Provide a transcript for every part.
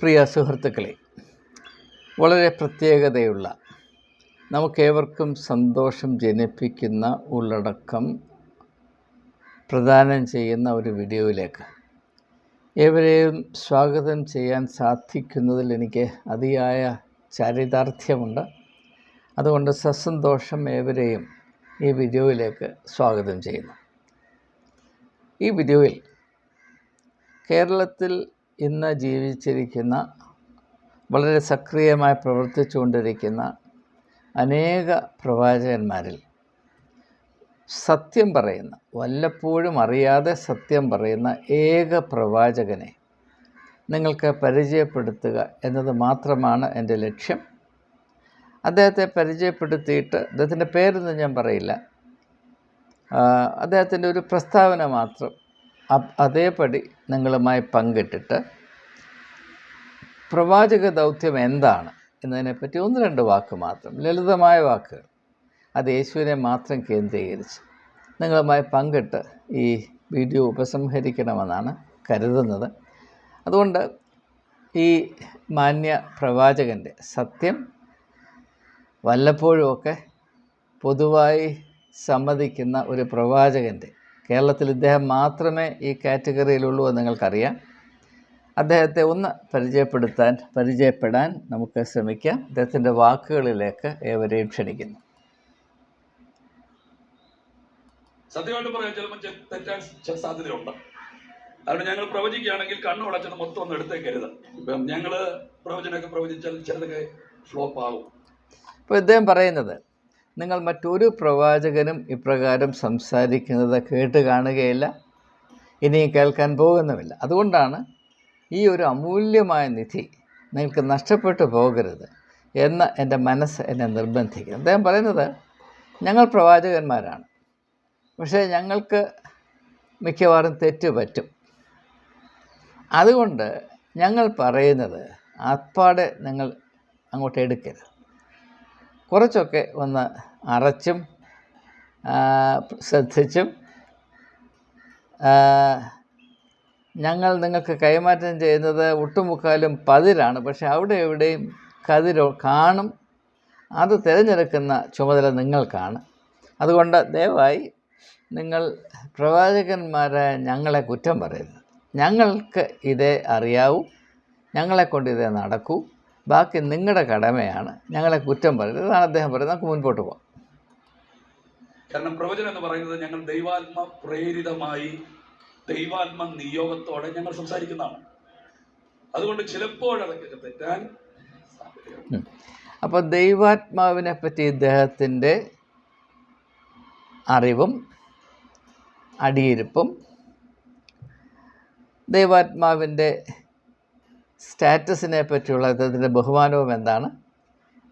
പ്രിയ സുഹൃത്തുക്കളെ വളരെ പ്രത്യേകതയുള്ള നമുക്കേവർക്കും സന്തോഷം ജനിപ്പിക്കുന്ന ഉള്ളടക്കം പ്രദാനം ചെയ്യുന്ന ഒരു വീഡിയോയിലേക്ക് ഏവരെയും സ്വാഗതം ചെയ്യാൻ സാധിക്കുന്നതിൽ എനിക്ക് അതിയായ ചരിതാർത്ഥ്യമുണ്ട്. അതുകൊണ്ട് സസന്തോഷം ഏവരെയും ഈ വീഡിയോയിലേക്ക് സ്വാഗതം ചെയ്യുന്നു. ഈ വീഡിയോയിൽ കേരളത്തിൽ ഇന്ന് ജീവിച്ചിരിക്കുന്ന വളരെ സക്രിയമായി പ്രവർത്തിച്ചുകൊണ്ടിരിക്കുന്ന അനേക പ്രവാചകന്മാരിൽ സത്യം പറയുന്ന വല്ലപ്പോഴും അറിയാതെ സത്യം പറയുന്ന ഏക പ്രവാചകനെ നിങ്ങൾക്ക് പരിചയപ്പെടുത്തുക എന്നത് മാത്രമാണ് എന്റെ ലക്ഷ്യം. അദ്ദേഹത്തെ പരിചയപ്പെടുത്തിയിട്ട് അദ്ദേഹത്തിന്റെ പേരൊന്നും ഞാൻ പറയില്ല. അദ്ദേഹത്തിന്റെ ഒരു പ്രസ്താവന മാത്രം അതേപടി നിങ്ങളുമായി പങ്കിട്ടിട്ട് പ്രവാചക ദൗത്യം എന്താണ് എന്നതിനെപ്പറ്റി ഒന്ന് രണ്ട് വാക്ക് മാത്രം ലളിതമായ വാക്കുകൾ അത് യേശുവിനെ മാത്രം കേന്ദ്രീകരിച്ച് നിങ്ങളുമായി പങ്കിട്ട് ഈ വീഡിയോ ഉപസംഹരിക്കണമെന്നാണ് കരുതുന്നത്. അതുകൊണ്ട് ഈ മാന്യ പ്രവാചകന്റെ സത്യം വല്ലപ്പോഴുമൊക്കെ പൊതുവായി സമ്മതിക്കുന്ന ഒരു പ്രവാചകന്റെ കേരളത്തിൽ ഇദ്ദേഹം മാത്രമേ ഈ കാറ്റഗറിയിലുള്ളൂ എന്ന് നിങ്ങൾക്കറിയാം. അദ്ദേഹത്തെ ഒന്ന് പരിചയപ്പെടുത്താൻ പരിചയപ്പെടാൻ നമുക്ക് ശ്രമിക്കാം. അദ്ദേഹത്തിന്റെ വാക്കുകളിലേക്ക് ഏവരെയും ക്ഷണിക്കുന്നു. സത്യമായിട്ട് പറയാൻ ചിലപ്പോൾ തെറ്റാൻ സാധ്യതയുണ്ട്. അതുകൊണ്ട് ഞങ്ങൾ പ്രവചിക്കുകയാണെങ്കിൽ കണ്ണുടച്ചത് മൊത്തം ഒന്ന് എടുത്തേക്കരുത്. ഇപ്പം ഞങ്ങൾ പ്രവചനമൊക്കെ പ്രവചിച്ചാൽ ചിലതൊക്കെ ഫ്ലോപ്പ് ആകും ഇപ്പോൾ ഇദ്ദേഹം പറയുന്നത് നിങ്ങൾ മറ്റൊരു പ്രവാചകനും ഇപ്രകാരം സംസാരിക്കുന്നത് കേട്ട് കാണുകയില്ല. ഇനിയും കേൾക്കാൻ പോകുന്നുമില്ല. അതുകൊണ്ടാണ് ഈ ഒരു അമൂല്യമായ നിധി നിങ്ങൾക്ക് നഷ്ടപ്പെട്ടു പോകരുത് എന്ന് എന്റെ മനസ്സ് എന്നെ നിർബന്ധിക്കുന്നു. അദ്ദേഹം പറയുന്നത് ഞങ്ങൾ പ്രവാചകന്മാരാണ്. പക്ഷേ ഞങ്ങൾക്ക് മിക്കവാറും തെറ്റ് പറ്റും. അതുകൊണ്ട് ഞങ്ങൾ പറയുന്നത് ആത്പാടെ നിങ്ങൾ അങ്ങോട്ട് എടുക്കരുത്. കുറച്ചൊക്കെ ഒന്ന് അറച്ചും ശ്രദ്ധിച്ചും ഞങ്ങൾ നിങ്ങൾക്ക് കൈമാറ്റം ചെയ്യുന്നത് ഒട്ടുമുക്കാലും പതിരാണ്. പക്ഷെ അവിടെ എവിടെയും കതിരോ കാണും. അത് തിരഞ്ഞെടുക്കുന്ന ചുമതല നിങ്ങൾക്കാണ്. അതുകൊണ്ട് ദയവായി നിങ്ങൾ പ്രവാചകന്മാരായ ഞങ്ങളെ കുറ്റം പറയുന്നു ഞങ്ങൾക്ക് ഇതേ അറിയാവൂ. ഞങ്ങളെക്കൊണ്ട് ഇതേ നടക്കൂ. ബാക്കി നിങ്ങളുടെ കടമയാണ്. ഞങ്ങളെ കുറ്റം പറയുന്നത്. അതാണ് അദ്ദേഹം പറയുന്നത്. നമുക്ക് മുൻപോട്ട് പോകാം. കാരണം പ്രവചനം എന്ന് പറയുന്നത് ഞങ്ങൾ ദൈവാത്മ പ്രേരിതമായി ദൈവാത്മ നിയോഗത്തോടെ ഞങ്ങൾ സംസാരിക്കുന്നതാണ്. അതുകൊണ്ട് ചിലപ്പോൾ അതൊക്കെ തെറ്റാൻ അപ്പോൾ ദൈവാത്മാവിനെ പറ്റി ഇദ്ദേഹത്തിന്റെ അറിവും അടിയിരുപ്പും ദൈവാത്മാവിന്റെ സ്റ്റാറ്റസിനെ പറ്റിയുള്ള അദ്ദേഹത്തിന്റെ ബഹുമാനവും എന്താണ്?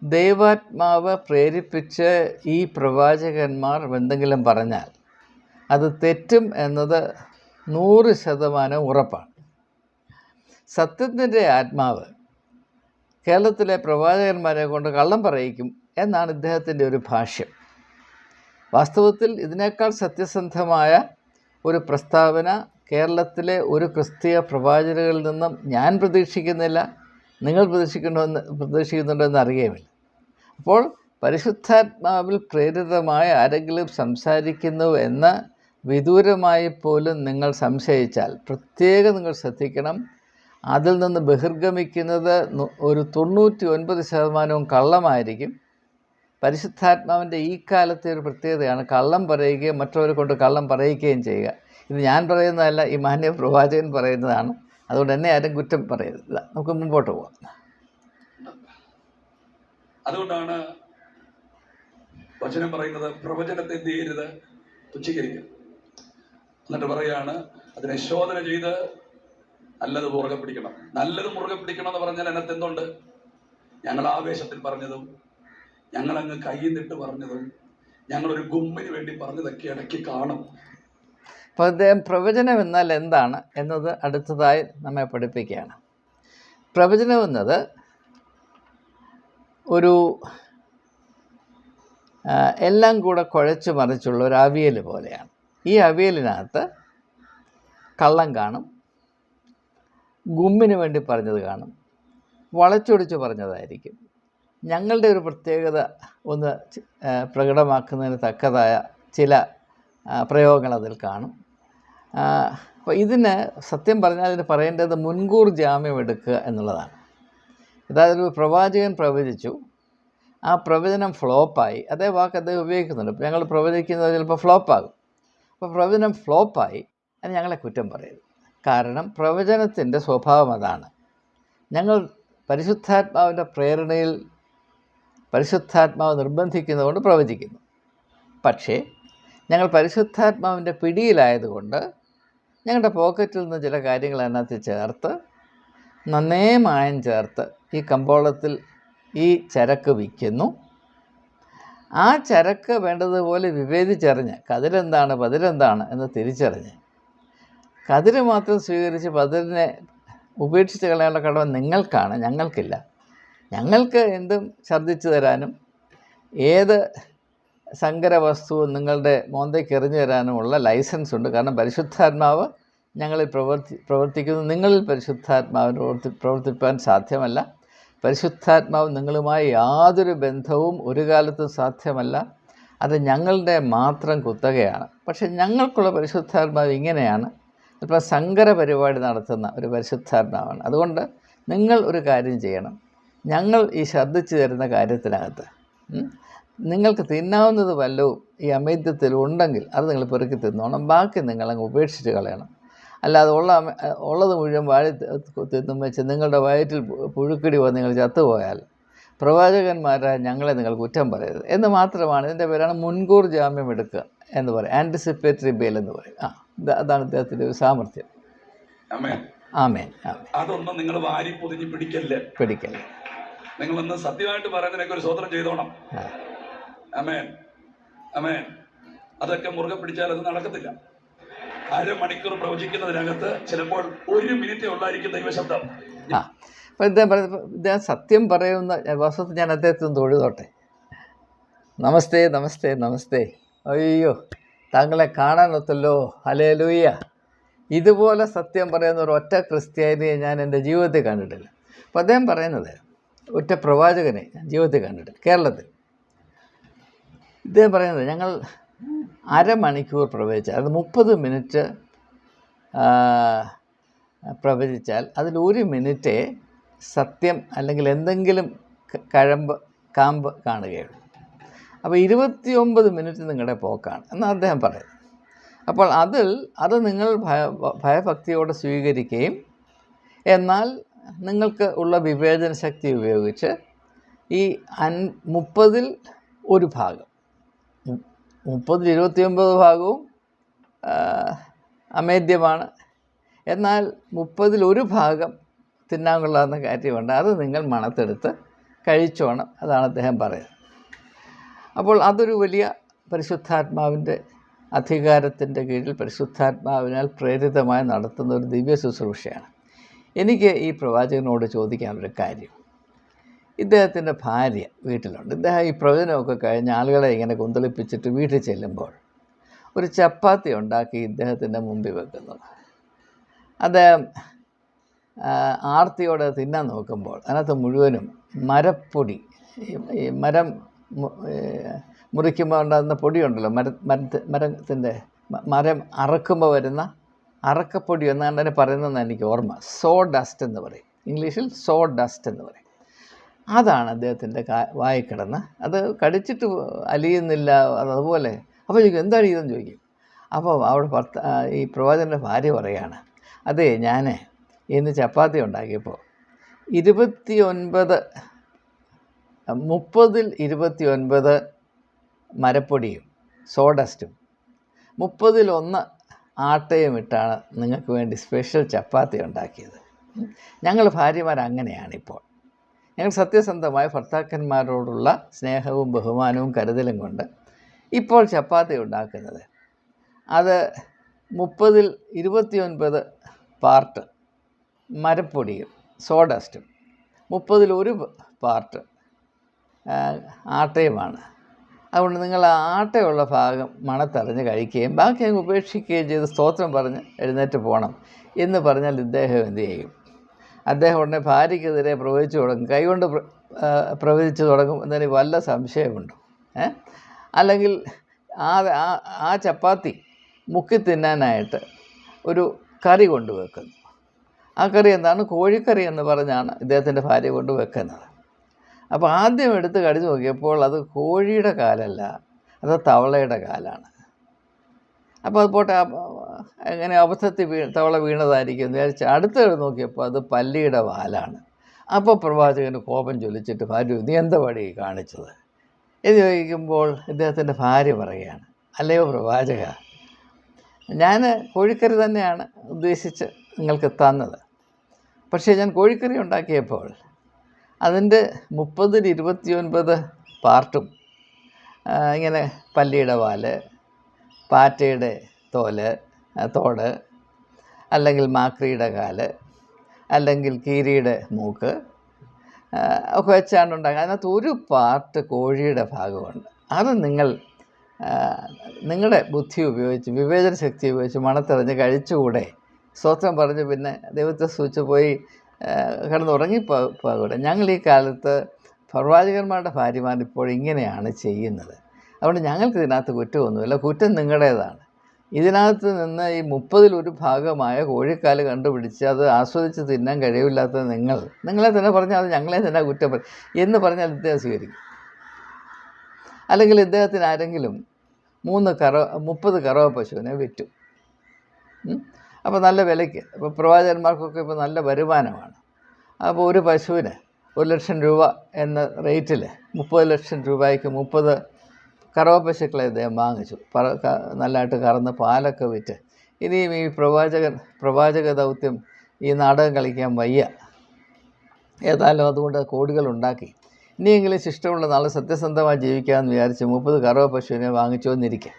ദൈവാത്മാവ് പ്രേരിപ്പിച്ച് ഈ പ്രവാചകന്മാർ എന്തെങ്കിലും പറഞ്ഞാൽ അത് തെറ്റും എന്നത് നൂറ് ശതമാനം ഉറപ്പാണ്. സത്യത്തിന്റെ ആത്മാവ് കേരളത്തിലെ പ്രവാചകന്മാരെ കൊണ്ട് കള്ളം പറയിക്കും എന്നാണ് ഇദ്ദേഹത്തിന്റെ ഒരു ഭാഷ്യം. വാസ്തവത്തിൽ ഇതിനേക്കാൾ സത്യസന്ധമായ ഒരു പ്രസ്താവന കേരളത്തിലെ ഒരു ക്രിസ്തീയ പ്രവാചകരിൽ നിന്നും ഞാൻ പ്രതീക്ഷിക്കുന്നില്ല. നിങ്ങൾ പ്രതീക്ഷിക്കണമെന്ന് പ്രതീക്ഷിക്കുന്നുണ്ടെന്ന് അറിയേമില്ല അപ്പോൾ പരിശുദ്ധാത്മാവിൽ പ്രേരിതമായ ആരെങ്കിലും സംസാരിക്കുന്നു എന്ന് വിദൂരമായി പോലും നിങ്ങൾ സംശയിച്ചാൽ പ്രത്യേകം നിങ്ങൾ ശ്രദ്ധിക്കണം. അതിൽ നിന്ന് ബഹിർഗമിക്കുന്നത് ഒരു തൊണ്ണൂറ്റി ഒൻപത് ശതമാനവും കള്ളമായിരിക്കും. പരിശുദ്ധാത്മാവിന്റെ ഈ കാലത്തെ ഒരു പ്രത്യേകതയാണ് കള്ളം പറയുകയും മറ്റുള്ളവരെ കൊണ്ട് കള്ളം പറയിക്കുകയും ചെയ്യുക. ഇത് ഞാൻ പറയുന്നതല്ല ഈ മാന്യ പ്രവാചകൻ പറയുന്നതാണ്. അതുകൊണ്ട് എന്നെ ആരും കുറ്റം ഇതാ, നമുക്ക് മുമ്പോട്ട് പോവാം. അതുകൊണ്ടാണ് വചനം പറയുന്നത് പ്രവചനത്തെ എന്ത് ചെയ്യരുത് തുച്ഛീകരിക്കരുത് എന്നിട്ട് പറയാണ് അതിനെ ശോധന ചെയ്ത് നല്ലത് മുറുകെ പിടിക്കണം. നല്ലത് മുറുകെ പിടിക്കണം എന്ന് പറഞ്ഞാൽ അതിനകത്ത് എന്തുണ്ട്? ഞങ്ങൾ ആവേശത്തിൽ പറഞ്ഞതും ഞങ്ങൾ അങ്ങ് കൈന്നിട്ട് പറഞ്ഞതും ഞങ്ങളൊരു ഗുമ്മിന് വേണ്ടി പറഞ്ഞതൊക്കെ ഇടയ്ക്ക് കാണും. അപ്പോൾ അദ്ദേഹം പ്രവചനം എന്നാൽ എന്താണ് എന്നത് അടുത്തതായി നമ്മെ പഠിപ്പിക്കുകയാണ്. പ്രവചനം എന്നത് ഒരു എല്ലാം കൂടെ കുഴച്ച് മറിച്ചുള്ള ഒരു അവിയൽ പോലെയാണ്. ഈ അവിയലിനകത്ത് കള്ളം കാണും ഗുമ്മിന് വേണ്ടി പറഞ്ഞത് കാണും വളച്ചൊടിച്ച് പറഞ്ഞതായിരിക്കും. ഞങ്ങളുടെ ഒരു പ്രത്യേകത ഒന്ന് പ്രകടമാക്കുന്നതിന് തക്കതായ ചില പ്രയോഗങ്ങൾ അതിൽ കാണും. ഇതിന് സത്യം പറഞ്ഞാൽ ഇതിന് പറയേണ്ടത് മുൻകൂർ ജാമ്യം എടുക്കുക എന്നുള്ളതാണ്. അതായത് ഒരു പ്രവാചകൻ പ്രവചിച്ചു ആ പ്രവചനം ഫ്ലോപ്പായി അതേ വാക്ക് അദ്ദേഹം ഉപയോഗിക്കുന്നുണ്ട്. ഞങ്ങൾ പ്രവചിക്കുന്നത് ചിലപ്പോൾ ഫ്ലോപ്പാകും. അപ്പോൾ പ്രവചനം ഫ്ലോപ്പായി അത് ഞങ്ങളെ കുറ്റം പറയരുത്. കാരണം പ്രവചനത്തിന്റെ സ്വഭാവം അതാണ്. ഞങ്ങൾ പരിശുദ്ധാത്മാവിന്റെ പ്രേരണയിൽ പരിശുദ്ധാത്മാവ് നിർബന്ധിക്കുന്നതുകൊണ്ട് പ്രവചിക്കുന്നു. പക്ഷേ ഞങ്ങൾ പരിശുദ്ധാത്മാവിന്റെ പിടിയിലായതുകൊണ്ട് ഞങ്ങളുടെ പോക്കറ്റിൽ നിന്ന് ചില കാര്യങ്ങൾ അതിനകത്ത് ചേർത്ത് നന്നേ മായം ചേർത്ത് ഈ കമ്പോളത്തിൽ ഈ ചരക്ക് വിൽക്കുന്നു. ആ ചരക്ക് വേണ്ടതുപോലെ വിവേദിച്ചറിഞ്ഞ് കതിരെന്താണ് പതിരെന്താണ് എന്ന് തിരിച്ചറിഞ്ഞ് കതിര് മാത്രം സ്വീകരിച്ച് പതിരിനെ ഉപേക്ഷിച്ച് കളയാനുള്ള കടമ നിങ്ങൾക്കാണ് ഞങ്ങൾക്കില്ല. ഞങ്ങൾക്ക് എന്തും ഛർദ്ദിച്ചു തരാനും ഏത് സങ്കര വസ്തു നിങ്ങളുടെ മോന്തയ്ക്ക് എറിഞ്ഞു തരാനുമുള്ള ലൈസൻസ് ഉണ്ട്. കാരണം പരിശുദ്ധാത്മാവ് ഞങ്ങളിൽ പ്രവർത്തി പ്രവർത്തിക്കുന്നു. നിങ്ങളിൽ പരിശുദ്ധാത്മാവിന് പ്രവർത്തി പ്രവർത്തിപ്പാൻ സാധ്യമല്ല. പരിശുദ്ധാത്മാവ് നിങ്ങളുമായി യാതൊരു ബന്ധവും ഒരു കാലത്തും സാധ്യമല്ല. അത് ഞങ്ങളുടെ മാത്രം കുത്തകയാണ്. പക്ഷേ ഞങ്ങൾക്കുള്ള പരിശുദ്ധാത്മാവ് ഇങ്ങനെയാണ്. ഇപ്പോൾ സങ്കര പരിപാടി നടത്തുന്ന ഒരു പരിശുദ്ധാത്മാവാണ്. അതുകൊണ്ട് നിങ്ങൾ ഒരു കാര്യം ചെയ്യണം. ഞങ്ങൾ ഈ ശ്രദ്ധിച്ചു തരുന്ന കാര്യത്തിനകത്ത് നിങ്ങൾക്ക് തിന്നാവുന്നത് വല്ലതും ഈ അമേദ്യത്തിൽ ഉണ്ടെങ്കിൽ അത് നിങ്ങൾ പെറുക്കി തിന്നോണം. ബാക്കി നിങ്ങളങ്ങ് ഉപേക്ഷിച്ച് കളയണം. അല്ലാതെ ഉള്ള ഉള്ളത് മുഴുവൻ വാഴ തിന്നും വെച്ച് നിങ്ങളുടെ വയറ്റിൽ പുഴുക്കടി വന്ന് നിങ്ങൾ ചത്തുപോയാൽ പ്രവാചകന്മാരായ ഞങ്ങളെ നിങ്ങൾ കുറ്റം പറയരുത്. എന്ന് മാത്രമാണ് ഇതിന്റെ പേരാണ് മുൻകൂർ ജാമ്യം എടുക്കുക എന്ന് പറയും. ആന്റിസിപ്പേറ്ററി ബെയിൽ എന്ന് പറയും. ആ അതാണ് അദ്ദേഹത്തിന്റെ ഒരു സാമർഥ്യം. ആമേ ആമേൻ. അതൊന്നും നിങ്ങൾ വാരി പൊതിഞ്ഞ് പിടിക്കല്ലേ? പിടിക്കല്ലേ? നിങ്ങളൊന്ന് സത്യമായിട്ട് പറയുന്നതിനൊക്കെ ഒരു സ്വതന്ത്രം ചെയ്തോണം. അമേൻ. അമേൻ. അതൊക്കെ മുറുകെ പിടിച്ചാൽ അത് നടക്കത്തില്ല. അരമണിക്കൂർ പ്രവചിക്കുന്നതിനകത്ത് ചിലപ്പോൾ ഒരു മിനിറ്റേ ഉള്ളായിരിക്കും ദൈവശബ്ദം. ഞാൻ സത്യം പറയുന്ന വസ്തുത്തിൽ ഞാൻ അദ്ദേഹത്തിന് തൊഴുതോട്ടെ. നമസ്തേ നമസ്തേ നമസ്തേ. അയ്യോ താങ്കളെ കാണാനൊത്തല്ലോ. ഹലേ ലൂയ്യ ഇതുപോലെ സത്യം പറയുന്ന ഒരു ഒറ്റ ക്രിസ്ത്യാനിയെ ഞാൻ എന്റെ ജീവിതത്തിൽ കണ്ടിട്ടില്ല. അപ്പോൾ അദ്ദേഹം പറയുന്നത് ഒറ്റ പ്രവാചകനെ ഞാൻ ജീവിതത്തിൽ കണ്ടിട്ടില്ല കേരളത്തിൽ. ഇദ്ദേഹം പറയുന്നത് ഞങ്ങൾ അരമണിക്കൂർ പ്രവചിച്ചാൽ അത് മുപ്പത് മിനിറ്റ് പ്രവചിച്ചാൽ അതിൽ ഒരു മിനിറ്റേ സത്യം അല്ലെങ്കിൽ എന്തെങ്കിലും കഴമ്പ് കാമ്പ് കാണുകയുള്ളൂ. അപ്പോൾ ഇരുപത്തിയൊമ്പത് മിനിറ്റ് നിങ്ങളുടെ പോക്കാണ് എന്ന് അദ്ദേഹം പറയും അപ്പോൾ അതിൽ അത് നിങ്ങൾ ഭയ ഭയഭക്തിയോടെ സ്വീകരിക്കുകയും എന്നാൽ നിങ്ങൾക്ക് ഉള്ള വിവേചന ശക്തി ഉപയോഗിച്ച് ഈ അൻ മുപ്പതിൽ ഒരു ഭാഗം മുപ്പതിൽ ഇരുപത്തിയൊമ്പത് ഭാഗവും അമേദ്യമാണ്. എന്നാൽ മുപ്പതിൽ ഒരു ഭാഗം തിന്നാൻ കൊള്ളാവുന്ന കാര്യമുണ്ട്. അത് നിങ്ങൾ മണത്തെടുത്ത് കഴിച്ചോണം അതാണ് അദ്ദേഹം പറയുന്നത്. അപ്പോൾ അതൊരു വലിയ പരിശുദ്ധാത്മാവിന്റെ അധികാരത്തിന്റെ കീഴിൽ പരിശുദ്ധാത്മാവിനാൽ പ്രേരിതമായി നടത്തുന്ന ഒരു ദിവ്യ ശുശ്രൂഷയാണ് എനിക്ക് ഈ പ്രവാചകനോട് ചോദിക്കാൻ ഒരു കാര്യം. ഇദ്ദേഹത്തിന്റെ ഭാര്യ വീട്ടിലുണ്ട്. ഇദ്ദേഹം ഈ പ്രവചനമൊക്കെ കഴിഞ്ഞ് ആളുകളെ ഇങ്ങനെ കുന്തളിപ്പിച്ചിട്ട് വീട്ടിൽ ചെല്ലുമ്പോൾ ഒരു ചപ്പാത്തി ഉണ്ടാക്കി ഇദ്ദേഹത്തിന്റെ മുമ്പിൽ വെക്കുന്നു. അദ്ദേഹം ആർത്തിയോടെ തിന്നാൻ നോക്കുമ്പോൾ അതിനകത്ത് മുഴുവനും മരപ്പൊടി ഈ- മരം മുറിക്കുമ്പോൾ ഉണ്ടാകുന്ന പൊടിയുണ്ടല്ലോ മര മരത്തി മരത്തിന്റെ മരം അറക്കുമ്പോൾ വരുന്ന അറക്കപ്പൊടി എന്നാണ് അതിനെ പറയുന്നതെന്ന് എനിക്ക് ഓർമ്മ. സോ ഡസ്റ്റ് എന്ന് പറയും. ഇംഗ്ലീഷിൽ സോ ഡസ്റ്റ് എന്ന് പറയും. അതാണ് അദ്ദേഹത്തിന്റെ കാ വായി കിടന്ന്. അത് കടിച്ചിട്ട് അലിയുന്നില്ല അതുപോലെ. അപ്പോൾ ചോദിക്കും എന്താണ് ഇതെന്ന് ചോദിക്കും. അപ്പോൾ അവിടെ ഭർത്ത ഈ പ്രവാചകന്റെ ഭാര്യ പറയുകയാണ് അതെ ഞാൻ ഇന്ന് ചപ്പാത്തി ഉണ്ടാക്കിയപ്പോൾ ഇരുപത്തി ഒൻപത് മുപ്പതിൽ ഇരുപത്തി ഒൻപത് മരപ്പൊടിയും സോഡസ്റ്റും മുപ്പതിൽ ഒന്ന് ആട്ടയും ഇട്ടാണ് നിങ്ങൾക്ക് വേണ്ടി സ്പെഷ്യൽ ചപ്പാത്തി ഉണ്ടാക്കിയത്. ഞങ്ങൾ ഭാര്യമാർ അങ്ങനെയാണിപ്പോൾ ഞങ്ങൾ സത്യസന്ധമായ ഭർത്താക്കന്മാരോടുള്ള സ്നേഹവും ബഹുമാനവും കരുതലും കൊണ്ട് ഇപ്പോൾ ചപ്പാത്തി ഉണ്ടാക്കുന്നത്. അത് മുപ്പതിൽ ഇരുപത്തിയൊൻപത് പാർട്ട് മരപ്പൊടിയും സോഡസ്റ്റും മുപ്പതിൽ ഒരു പാർട്ട് ആട്ടയുമാണ്. അതുകൊണ്ട് നിങ്ങൾ ആ ആട്ടയുള്ള ഭാഗം മണത്തറിഞ്ഞ് കഴിക്കുകയും ബാക്കി അങ്ങ് ഉപേക്ഷിക്കുകയും ചെയ്ത് സ്തോത്രം പറഞ്ഞ് എഴുന്നേറ്റ് പോകണം എന്ന് പറഞ്ഞാൽ ഇദ്ദേഹം എന്ത് ചെയ്യും? അദ്ദേഹം ഉടനെ ഭാര്യയ്ക്കെതിരെ പ്രവചിച്ചു തുടങ്ങും. കൈകൊണ്ട് പ്ര- പ്രവചിച്ചു തുടങ്ങും എന്നതിന് വല്ല സംശയമുണ്ടോ? ഏ? അല്ലെങ്കിൽ ആ- ആ ചപ്പാത്തി മുക്കി തിന്നാനായിട്ട് ഒരു കറി കൊണ്ടുവെക്കുന്നു. ആ കറി എന്താണ്? കോഴിക്കറി എന്ന് പറഞ്ഞാണ് ഇദ്ദേഹത്തിന്റെ ഭാര്യ കൊണ്ടുവെക്കുന്നത്. അപ്പോൾ ആദ്യം എടുത്ത് കടിച്ചു നോക്കിയപ്പോൾ അത് കോഴിയുടെ കാലല്ല അത് തവളയുടെ കാലാണ്. അപ്പോൾ അത് പോട്ടെ അങ്ങനെ അബദ്ധത്തിൽ വീ തവള വീണതായിരിക്കും എന്ന് വിചാരിച്ച് അടുത്ത് നോക്കിയപ്പോൾ അത് പല്ലിയുടെ വാലാണ്. അപ്പോൾ പ്രവാചകന് കോപം ചൊല്ലിച്ചിട്ട് ഭാര്യ നീ എന്താ പടി കാണിച്ചത്? ഇത് ചോദിക്കുമ്പോൾ ഇദ്ദേഹത്തിന്റെ ഭാര്യ പറയുകയാണ് അല്ലയോ പ്രവാചക ഞാൻ കോഴിക്കറി തന്നെയാണ് ഉദ്ദേശിച്ച് നിങ്ങൾക്ക് തന്നത്. പക്ഷേ ഞാൻ കോഴിക്കറി ഉണ്ടാക്കിയപ്പോൾ അതിന്റെ മുപ്പതിൽ ഇരുപത്തിയൊൻപത് പാർട്ടും ഇങ്ങനെ പല്ലിയുടെ വാൽ പാറ്റയുടെ തോൽ തോട് അല്ലെങ്കിൽ മാക്രിയുടെ കാൽ അല്ലെങ്കിൽ കീരിയുടെ മൂക്ക് ഒക്കെ വെച്ചാണ് ഉണ്ടാക്കുക അതിനകത്ത് ഒരു പാർട്ട് കോഴിയുടെ ഭാഗമുണ്ട്. അത് നിങ്ങൾ നിങ്ങളുടെ ബുദ്ധി ഉപയോഗിച്ച് വിവേചന ശക്തി ഉപയോഗിച്ച് മണത്തെറിഞ്ഞ് കഴിച്ചുകൂടെ. സ്വത്രം പറഞ്ഞ് പിന്നെ ദൈവത്തെ സൂചിച്ച് പോയി ആ, കിടന്നുറങ്ങി പോ- പോകൂടെ ഞങ്ങൾ ഈ കാലത്ത് പ്രവാചകന്മാരുടെ ഭാര്യമാർ ഇപ്പോൾ ഇങ്ങനെയാണ് ചെയ്യുന്നത്. അതുകൊണ്ട് ഞങ്ങൾക്ക് ഇതിനകത്ത് കുറ്റമൊന്നുമില്ല. കുറ്റം നിങ്ങളുടേതാണ്. ഇതിനകത്ത് നിന്ന് ഈ മുപ്പതിൽ ഒരു ഭാഗമായ കോഴിക്കാൽ കണ്ടുപിടിച്ച് അത് ആസ്വദിച്ച് തിന്നാൻ കഴിവില്ലാത്ത നിങ്ങൾ. നിങ്ങളെ തന്നെ പറഞ്ഞാൽ അത് ഞങ്ങളെ തന്നെ കുറ്റം എന്ന് പറഞ്ഞാൽ ഇദ്ദേഹം സ്വീകരിക്കും. അല്ലെങ്കിൽ ഇദ്ദേഹത്തിന് ആരെങ്കിലും മൂന്ന് കറ മുപ്പത് കറവ പശുവിനെ വിറ്റു അപ്പോൾ നല്ല വിലയ്ക്ക്. ഇപ്പോൾ പ്രവാചകന്മാർക്കൊക്കെ ഇപ്പോൾ നല്ല വരുമാനമാണ്. അപ്പോൾ ഒരു പശുവിന് ഒരു ലക്ഷം രൂപ എന്ന റേറ്റിൽ മുപ്പത് ലക്ഷം രൂപയ്ക്ക് മുപ്പത് കറവ പശുക്കളെ അദ്ദേഹം വാങ്ങിച്ചു. പറ നല്ലതായിട്ട് കറന്ന് പാലൊക്കെ വിറ്റ്. ഇനിയും ഈ പ്രവാചകൻ പ്രവാചക ദൗത്യം ഈ നാടകം കളിക്കാൻ വയ്യ. ഏതായാലും അതുകൊണ്ട് കോടികൾ ഉണ്ടാക്കി ഇനിയെങ്കിലും ശിഷ്ടമുള്ള നാളെ സത്യസന്ധമായി ജീവിക്കാമെന്ന് വിചാരിച്ച് മുപ്പത് കറവ പശുവിനെ വാങ്ങിച്ചു വന്നിരിക്കുക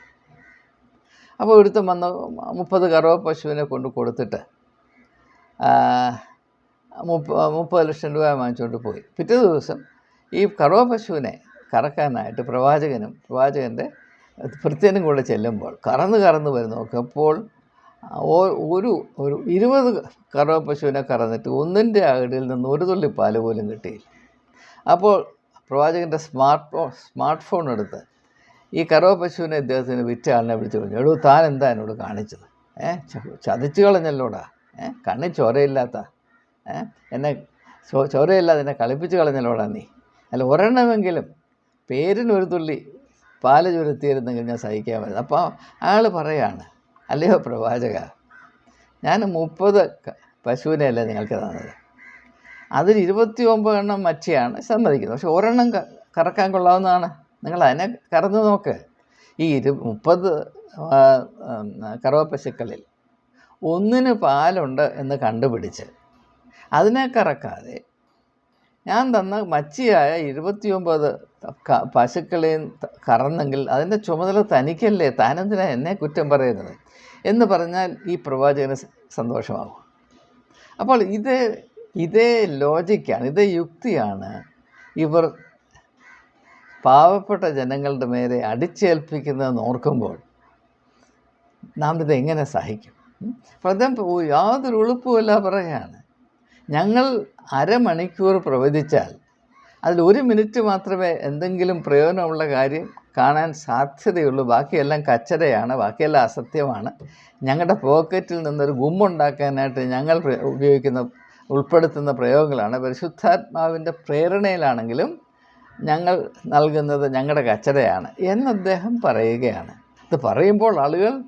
അപ്പോൾ ഒരുത്തം വന്ന മുപ്പത് കറവ പശുവിനെ കൊണ്ട് കൊടുത്തിട്ട് മുപ്പ മുപ്പത് ലക്ഷം രൂപ വാങ്ങിച്ചുകൊണ്ട് പോയി. പിറ്റേ ദിവസം ഈ കറവ പശുവിനെ കറക്കാനായിട്ട് പ്രവാചകനും പ്രവാചകന്റെ ഭൃത്യനും കൂടെ ചെല്ലുമ്പോൾ കറന്ന് കറന്ന് വരുന്നു അപ്പോൾ ഒരു ഒരു ഇരുപത് കറവ പശുവിനെ കറന്നിട്ട് ഒന്നിന്റെ അകടിയിൽ നിന്ന് ഒരു തുള്ളി പാൽ പോലും കിട്ടിയില്ല. അപ്പോൾ പ്രവാചകന്റെ സ്മാർട്ട് ഫോൺ സ്മാർട്ട് ഫോൺ എടുത്ത് ഈ കറവ പശുവിനെ ഇദ്ദേഹത്തിന് വിറ്റ ആളിനെ വിളിച്ചു പറഞ്ഞു എടു താൻ എന്താ എന്നോട് കാണിച്ചത്? ഏഹ് ചതിച്ചു കളഞ്ഞല്ലോടാ? ഏ കണ്ണിൽ ചോരയില്ലാത്ത ഏഹ് എന്നെ ചോ ചോരയില്ലാതെ എന്നെ കളിപ്പിച്ച് കളഞ്ഞല്ലോടാ നീ? അല്ല ഒരെണ്ണമെങ്കിലും പേരിനൊരു തുള്ളി പാൽ ചുരുത്തിയിരുന്നെങ്കിൽ ഞാൻ സഹിക്കാമായിരുന്നു അപ്പോൾ അയാൾ പറയാണ് അല്ലയോ പ്രവാചക ഞാൻ മുപ്പത് പശുവിനെയല്ലേ നിങ്ങൾക്ക് തന്നത്? അതിൽ ഇരുപത്തി ഒമ്പത് എണ്ണം മച്ചിയാണ് സമ്മതിക്കുന്നത്. പക്ഷെ ഒരെണ്ണം കറക്കാൻ കൊള്ളാവുന്നതാണ്. നിങ്ങൾ അതിനെ കറന്ന് നോക്ക്. ഈ ഇരു മുപ്പത് കറവപ്പശുക്കളിൽ കറവ പശുക്കളിൽ ഒന്നിന് പാലുണ്ട് എന്ന് കണ്ടുപിടിച്ച് അതിനെ കറക്കാതെ ഞാൻ തന്ന മച്ചിയായ ഇരുപത്തിയൊമ്പത് പശുക്കളെയും കറന്നെങ്കിൽ അതിന്റെ ചുമതല തനിക്കല്ലേ താനെന്തിനാ എന്നെ കുറ്റം പറയുന്നത്? എന്ന് പറഞ്ഞാൽ ഈ പ്രവാചകന് സന്തോഷമാകും. അപ്പോൾ ഇത് ഇതേ ലോജിക്കാണ് ഇതേ യുക്തിയാണ് ഇവർ പാവപ്പെട്ട ജനങ്ങളുടെ മേലെ അടിച്ചേൽപ്പിക്കുന്നതെന്ന് ഓർക്കുമ്പോൾ നാം ഇത് എങ്ങനെ സഹിക്കും? പ്രഥം യാതൊരു ഉളുപ്പുമല്ല പറയാണ്. ഞങ്ങൾ അരമണിക്കൂർ പ്രവചിച്ചാൽ അതിൽ ഒരു മിനിറ്റ് മാത്രമേ എന്തെങ്കിലും പ്രയോജനമുള്ള കാര്യം കാണാൻ സാധ്യതയുള്ളൂ. ബാക്കിയെല്ലാം കച്ചരയാണ് ബാക്കിയെല്ലാം അസത്യമാണ്. ഞങ്ങളുടെ പോക്കറ്റിൽ നിന്നൊരു ഗുമ്മുണ്ടാക്കാനായിട്ട് ഞങ്ങൾ ഉപയോഗിക്കുന്ന ഉൾപ്പെടുത്തുന്ന പ്രയോഗങ്ങളാണ്. പരിശുദ്ധാത്മാവിന്റെ പ്രേരണയിലാണെങ്കിലും ഞങ്ങൾ നൽകുന്നത് ഞങ്ങളുടെ കച്ചടയാണ് എന്ന് അദ്ദേഹം പറയുകയാണ്. ഇത് പറയുമ്പോൾ ആളുകൾ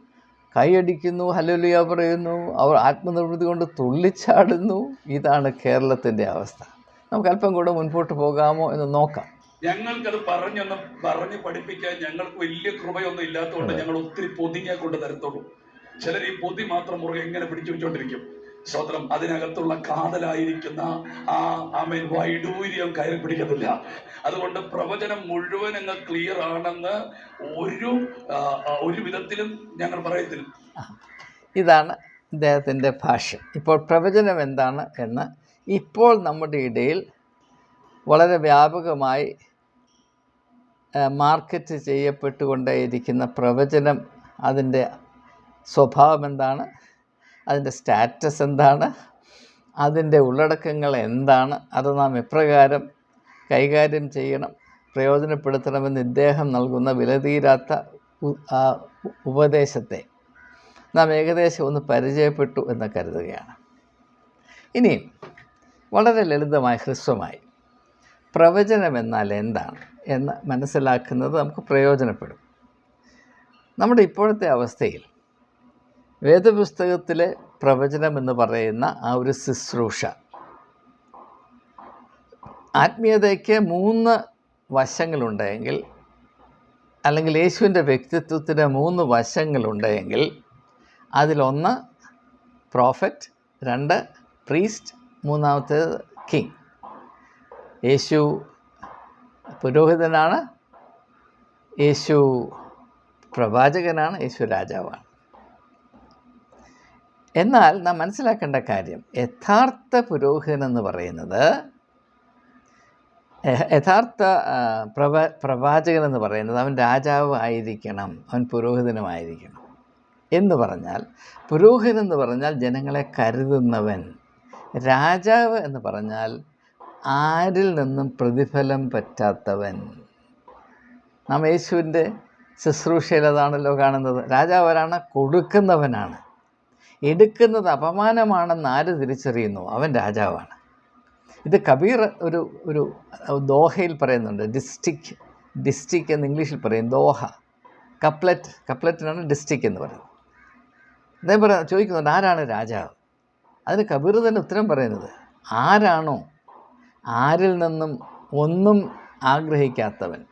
കൈയടിക്കുന്നു ഹലോലിയ പറയുന്നു അവർ ആത്മനിർവൃത്തി കൊണ്ട് തുള്ളിച്ചാടുന്നു. ഇതാണ് കേരളത്തിന്റെ അവസ്ഥ. നമുക്ക് അല്പം കൂടെ മുൻപോട്ട് പോകാമോ എന്ന് നോക്കാം. ഞങ്ങൾക്കത് പറഞ്ഞൊന്ന് പറഞ്ഞ് പഠിപ്പിക്കാൻ ഞങ്ങൾക്ക് വലിയ കൃപയൊന്നും ഇല്ലാത്തതുകൊണ്ട് ഞങ്ങൾ ഒത്തിരി പൊതിഞ്ഞെ കൊണ്ട് തരത്തുള്ളൂ. ചിലർ ഈ പൊതി മാത്രം മുറുകെ എങ്ങനെ പിടിച്ചു വെച്ചോണ്ടിരിക്കും. സ്വത്രം അതിനകത്തുള്ള കാതലായിരിക്കുന്ന ആ ആമേൻ വൈഡൂര്യം കയറി പിടിക്കത്തില്ല. അതുകൊണ്ട് പ്രവചനം മുഴുവൻ അങ്ങ് ക്ലിയർ ആണെന്ന് ഒരു ഒരു വിധത്തിലും ഞങ്ങൾ പറയത്തില്ല. ഇതാണ് ഇദ്ദേഹത്തിന്റെ ഭാഷ ഇപ്പോൾ പ്രവചനം എന്താണ് എന്ന് ഇപ്പോൾ നമ്മുടെ ഇടയിൽ വളരെ വ്യാപകമായി മാർക്കറ്റ് ചെയ്യപ്പെട്ടുകൊണ്ടേയിരിക്കുന്ന പ്രവചനം അതിന്റെ സ്വഭാവം എന്താണ്? അതിന്റെ സ്റ്റാറ്റസ് എന്താണ്? അതിന്റെ ഉള്ളടക്കങ്ങൾ എന്താണ്? അത് നാം എപ്രകാരം കൈകാര്യം ചെയ്യണം? പ്രയോജനപ്പെടുത്തണമെന്ന് ഇദ്ദേഹം നൽകുന്ന വിലതീരാത്ത ഉപദേശത്തെ നാം ഏകദേശം ഒന്ന് പരിചയപ്പെട്ടു എന്ന് കരുതുകയാണ്. ഇനിയും വളരെ ലളിതമായ ഹ്രസ്വമായി. പ്രവചനം എന്നാൽ എന്താണ് എന്ന് മനസ്സിലാക്കുന്നത് നമുക്ക് പ്രയോജനപ്പെടും. നമ്മുടെ ഇപ്പോഴത്തെ അവസ്ഥയിൽ വേദപുസ്തകത്തിലെ പ്രവചനം എന്ന് പറയുന്ന ആ ഒരു ശുശ്രൂഷ ആത്മീയതയ്ക്ക് മൂന്ന് വശങ്ങളുണ്ടെങ്കിൽ അല്ലെങ്കിൽ യേശുവിന്റെ വ്യക്തിത്വത്തിന് മൂന്ന് വശങ്ങളുണ്ടെങ്കിൽ അതിലൊന്ന് പ്രോഫറ്റ് രണ്ട് പ്രീസ്റ്റ് മൂന്നാമത്തേത് കിങ് യേശു പുരോഹിതനാണ്. യേശു പ്രവാചകനാണ്. യേശു രാജാവാണ്. എന്നാൽ നാം മനസ്സിലാക്കേണ്ട കാര്യം യഥാർത്ഥ പുരോഹിതൻ എന്ന് പറയുന്നത് യഥാർത്ഥ പ്രവ പ്രവാചകൻ എന്ന് പറയുന്നത് അവൻ രാജാവ് ആയിരിക്കണം അവൻ പുരോഹിതനുമായിരിക്കണം എന്ന് പറഞ്ഞാൽ പുരോഹിതൻ എന്ന് പറഞ്ഞാൽ ജനങ്ങളെ കരുതുന്നവൻ. രാജാവ് എന്ന് പറഞ്ഞാൽ ആരിൽ നിന്നും പ്രതിഫലം പറ്റാത്തവൻ. നാം യേശുവിന്റെ ശുശ്രൂഷയിൽ അതാണല്ലോ കാണുന്നത്. രാജാവ് ആരാണ് കൊടുക്കുന്നവനാണ്. എടുക്കുന്നത് അപമാനമാണെന്ന് ആര് തിരിച്ചറിയുന്നു? അവൻ രാജാവാണ്. ഇത് കബീർ ഒരു ഒരു ദോഹയിൽ പറയുന്നുണ്ട്. ഡിസ്റ്റിക് ഡിസ്റ്റിക് എന്ന് ഇംഗ്ലീഷിൽ പറയും. ദോഹ. കപ്ലറ്റ് കപ്ലറ്റിനാണ് ഡിസ്റ്റിക് എന്ന് പറയുന്നത്. അദ്ദേഹം പറയാം ചോദിക്കുന്നുണ്ട് ആരാണ് രാജാവ്? അതിന് കബീർ തന്നെ ഉത്തരം പറയുന്നത് ആരാണോ ആരിൽ നിന്നും ഒന്നും ആഗ്രഹിക്കാത്തവൻ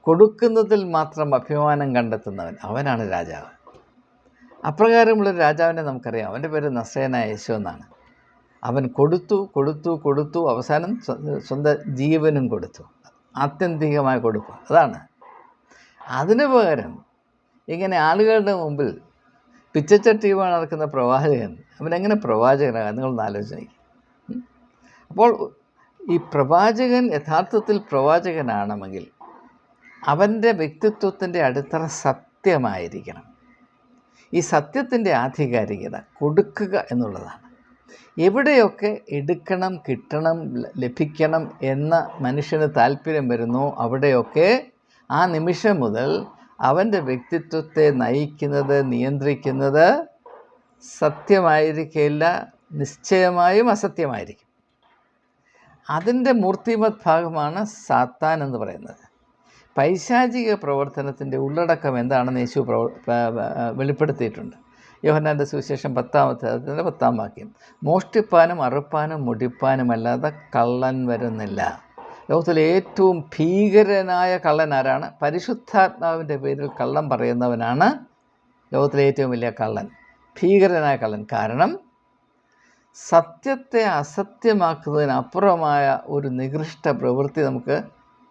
കൊടുക്കുന്നതിൽ മാത്രം അഭിമാനം കണ്ടെത്തുന്നവൻ അവനാണ് രാജാവ്. അപ്രകാരമുള്ള രാജാവിനെ നമുക്കറിയാം. അവന്റെ പേര് നസേന യേശു എന്നാണ്. അവൻ കൊടുത്തു കൊടുത്തു കൊടുത്തു അവസാനം സ്വ- സ്വന്തം ജീവനും കൊടുത്തു. ആത്യന്തികമായി കൊടുക്കുക അതാണ്. അതിന് പകരം ഇങ്ങനെ ആളുകളുടെ മുമ്പിൽ പിച്ചച്ചട്ടിയുമായി നടക്കുന്ന പ്രവാചകൻ. അവനെങ്ങനെ പ്രവാചകനാകാൻ നിങ്ങളൊന്ന് ആലോചനയ്ക്ക് അപ്പോൾ ഈ പ്രവാചകൻ യഥാർത്ഥത്തിൽ പ്രവാചകനാണെങ്കിൽ അവന്റെ വ്യക്തിത്വത്തിന്റെ അടിത്തറ സത്യമായിരിക്കണം. ഈ സത്യത്തിന്റെ ആധികാരികത കൊടുക്കുക എന്നുള്ളതാണ്. എവിടെയൊക്കെ എടുക്കണം കിട്ടണം ലഭിക്കണം എന്ന മനുഷ്യന് താല്പര്യം വരുന്നു അവിടെയൊക്കെ ആ നിമിഷം മുതൽ അവന്റെ വ്യക്തിത്വത്തെ നയിക്കുന്നത് നിയന്ത്രിക്കുന്നത് സത്യമായിരിക്കില്ല നിശ്ചയമായും അസത്യമായിരിക്കും. അതിന്റെ മൂർത്തിമത് ഭാഗമാണ് സാത്താൻ എന്ന് പറയുന്നത്. പൈശാചിക പ്രവർത്തനത്തിന്റെ ഉള്ളടക്കം എന്താണെന്ന് യേശു പ്രവ പ- പ- വെളിപ്പെടുത്തിയിട്ടുണ്ട്. യോഹന്നാന്റെ സുവിശേഷം പത്താമത്തെ അതിന്റെ പത്താം വാക്യം. മോഷ്ടിപ്പാനും അറുപ്പാനും മുടിപ്പാനും അല്ലാതെ കള്ളൻ വരുന്നില്ല. ലോകത്തിലെ ഏറ്റവും ഭീകരനായ കള്ളൻ ആരാണ്? പരിശുദ്ധാത്മാവിന്റെ പേരിൽ കള്ളം പറയുന്നവനാണ് ലോകത്തിലെ ഏറ്റവും വലിയ കള്ളൻ. ഭീകരനായ കള്ളൻ. കാരണം സത്യത്തെ അസത്യമാക്കുന്നതിനപ്പുറമായ ഒരു നികൃഷ്ട പ്രവൃത്തി നമുക്ക്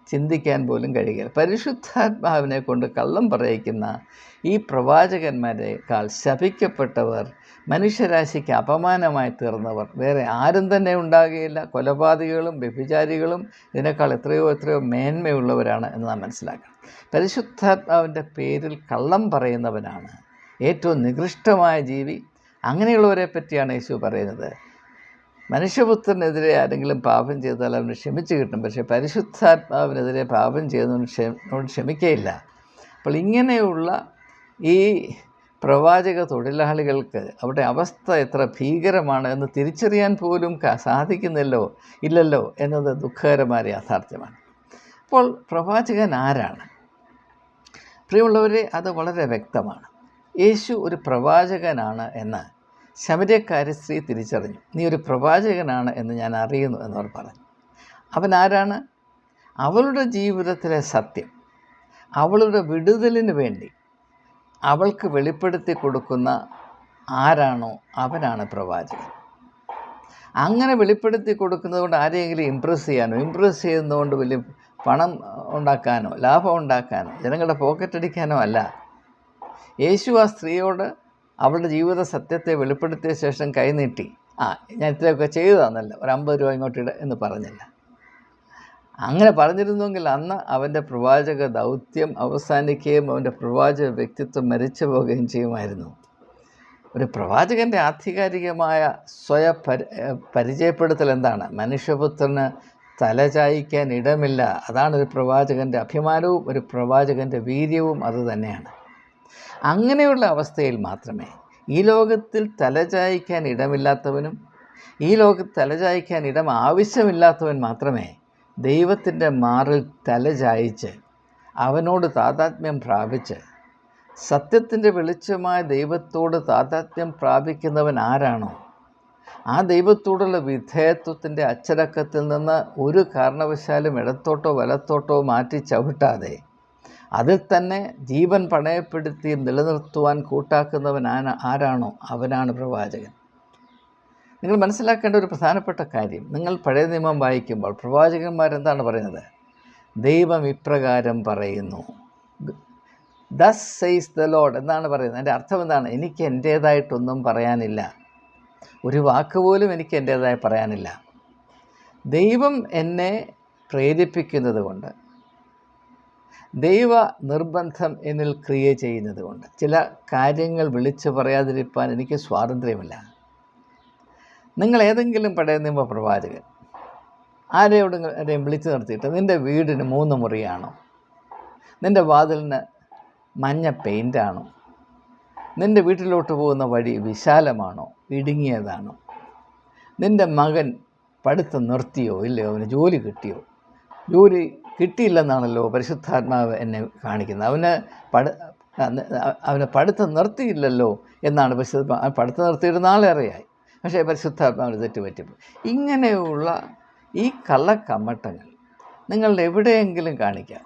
ചിന്തിക്കാൻ പോലും കഴിയില്ല. പരിശുദ്ധാത്മാവിനെ കൊണ്ട് കള്ളം പറയിക്കുന്ന ഈ പ്രവാചകന്മാരെക്കാൾ ശപിക്കപ്പെട്ടവർ മനുഷ്യരാശിക്ക് അപമാനമായി തീർന്നവർ വേറെ ആരും തന്നെ ഉണ്ടാകുകയില്ല. കൊലപാതകികളും വ്യഭിചാരികളും ഇതിനേക്കാൾ എത്രയോ എത്രയോ മേന്മയുള്ളവരാണ് എന്ന് നാം മനസ്സിലാക്കണം. പരിശുദ്ധാത്മാവിന്റെ പേരിൽ കള്ളം പറയുന്നവനാണ് ഏറ്റവും നികൃഷ്ടമായ ജീവി. അങ്ങനെയുള്ളവരെ പറ്റിയാണ് യേശു പറയുന്നത്. മനുഷ്യപുത്രനെതിരെ ആരെങ്കിലും പാപം ചെയ്താൽ അവന് ക്ഷമിച്ച് കിട്ടും. പക്ഷേ പരിശുദ്ധാത്മാവിനെതിരെ പാപം ചെയ്യുന്നവൻ ക്ഷമ ക്ഷമിക്കയില്ല. അപ്പോൾ ഇങ്ങനെയുള്ള ഈ പ്രവാചക തൊഴിലാളികൾക്ക് അവരുടെ അവസ്ഥ എത്ര ഭീകരമാണ് എന്ന് തിരിച്ചറിയാൻ പോലും സാധിക്കുന്നില്ലോ ഇല്ലല്ലോ എന്നത് ദുഃഖകരമായ യാഥാർത്ഥ്യമാണ്. അപ്പോൾ പ്രവാചകൻ ആരാണ്? പ്രിയമുള്ളവരെ അത് വളരെ വ്യക്തമാണ്. യേശു ഒരു പ്രവാചകനാണ് എന്ന് ശമര്യക്കാരി സ്ത്രീ തിരിച്ചറിഞ്ഞു. നീ ഒരു പ്രവാചകനാണ് എന്ന് ഞാൻ അറിയുന്നു എന്നവർ പറഞ്ഞു. അവൻ ആരാണ്? അവളുടെ ജീവിതത്തിലെ സത്യം. അവളുടെ വിടുതലിന് വേണ്ടി അവൾക്ക് വെളിപ്പെടുത്തി കൊടുക്കുന്ന ആരാണോ അവനാണ് പ്രവാചകൻ. അങ്ങനെ വെളിപ്പെടുത്തി കൊടുക്കുന്നത് കൊണ്ട് ആരെയെങ്കിലും ഇമ്പ്രസ് ചെയ്യാനോ ഇമ്പ്രസ് ചെയ്യുന്നതുകൊണ്ട് വലിയ പണം ഉണ്ടാക്കാനോ ലാഭം ഉണ്ടാക്കാനോ ജനങ്ങളുടെ പോക്കറ്റ് അടിക്കാനോ അല്ല. യേശു ആ സ്ത്രീയോട് അവളുടെ ജീവിത സത്യത്തെ വെളിപ്പെടുത്തിയ ശേഷം കൈനീട്ടി ആ ഞാൻ ഇത്രയൊക്കെ ചെയ്തതാന്നല്ല. ഒരു അമ്പത് രൂപ ഇങ്ങോട്ട് ഇട എന്ന് പറഞ്ഞില്ല. അങ്ങനെ പറഞ്ഞിരുന്നുവെങ്കിൽ അന്ന് അവന്റെ പ്രവാചക ദൗത്യം അവസാനിക്കുകയും അവന്റെ പ്രവാചക വ്യക്തിത്വം മരിച്ചു പോവുകയും ചെയ്യുമായിരുന്നു. ഒരു പ്രവാചകന്റെ ആധികാരികമായ സ്വയ പരിചയപ്പെടുത്തൽ എന്താണ്? മനുഷ്യപുത്രന് തലചായിക്കാൻ ഇടമില്ല. അതാണ് ഒരു പ്രവാചകന്റെ അഭിമാനവും ഒരു പ്രവാചകന്റെ വീര്യവും അതുതന്നെയാണ് അങ്ങനെയുള്ള അവസ്ഥയിൽ മാത്രമേ ഈ ലോകത്തിൽ തലചായ്ക്കാൻ ഇടമില്ലാത്തവനും ഈ ലോകത്ത് തലചായ്ക്കാൻ ഇടം ആവശ്യമില്ലാത്തവൻ മാത്രമേ ദൈവത്തിന്റെ മാറിൽ തലചായിച്ച് അവനോട് താതാത്മ്യം പ്രാപിച്ച് സത്യത്തിന്റെ വെളിച്ചമായ ദൈവത്തോട് താതാത്മ്യം പ്രാപിക്കുന്നവൻ ആരാണോ? ആ ദൈവത്തോടുള്ള വിധേയത്വത്തിന്റെ അച്ചടക്കത്തിൽ നിന്ന് ഒരു കാരണവശാലും ഇടത്തോട്ടോ വലത്തോട്ടോ മാറ്റി ചവിട്ടാതെ അതിൽ തന്നെ ജീവൻ പണയപ്പെടുത്തി നിലനിർത്തുവാൻ കൂട്ടാക്കുന്നവൻ ആരാണോ അവനാണ് പ്രവാചകൻ. നിങ്ങൾ മനസ്സിലാക്കേണ്ട ഒരു പ്രധാനപ്പെട്ട കാര്യം നിങ്ങൾ പഴയ നിയമം വായിക്കുമ്പോൾ പ്രവാചകന്മാരെന്താണ് പറയുന്നത്? ദൈവം ഇപ്രകാരം പറയുന്നു. ദസ് സെയ്സ് ദ ലോഡ് എന്നാണ് പറയുന്നത്. എന്റെ അർത്ഥം എന്താണ്? എനിക്ക് എന്റേതായിട്ടൊന്നും പറയാനില്ല. ഒരു വാക്ക് പോലും എനിക്ക് എന്റേതായി പറയാനില്ല. ദൈവം എന്നെ പ്രേരിപ്പിക്കുന്നത് കൊണ്ട് ദൈവ നിർബന്ധം എന്നിൽ ക്രിയ ചെയ്യുന്നത് കൊണ്ട് ചില കാര്യങ്ങൾ വിളിച്ചു പറയാതിരിക്കാൻ എനിക്ക് സ്വാതന്ത്ര്യമില്ല. നിങ്ങൾ ഏതെങ്കിലും പഴയ നിയമ പ്രവാചകൻ ആരെയോടെങ്കിലും വിളിച്ചു നിർത്തിയിട്ട് നിന്റെ വീടിന് മൂന്ന് മുറിയാണോ? നിന്റെ വാതിലിന് മഞ്ഞ പെയിന്റാണോ നിന്റെ വീട്ടിലോട്ട് പോകുന്ന വഴി വിശാലമാണോ? ഇടുങ്ങിയതാണോ? നിന്റെ മകൻ പഠിത്തം നിർത്തിയോ ഇല്ലയോ? അവന് ജോലി കിട്ടിയോ? ജോലി കിട്ടിയില്ലെന്നാണല്ലോ പരിശുദ്ധാത്മാവ് എന്നെ കാണിക്കുന്നത്. അവന് പഠ അവന് പഠിത്തം നിർത്തിയില്ലല്ലോ എന്നാണ് പരിശുദ്ധ പഠിത്തം നിർത്തിയിട്ട് നാളേറെയായി പക്ഷേ പരിശുദ്ധാത്മാവിന് തെറ്റുപറ്റിപ്പോൾ ഇങ്ങനെയുള്ള ഈ കള്ളക്കമ്മട്ടങ്ങൾ നിങ്ങളുടെ എവിടെയെങ്കിലും കാണിക്കാം.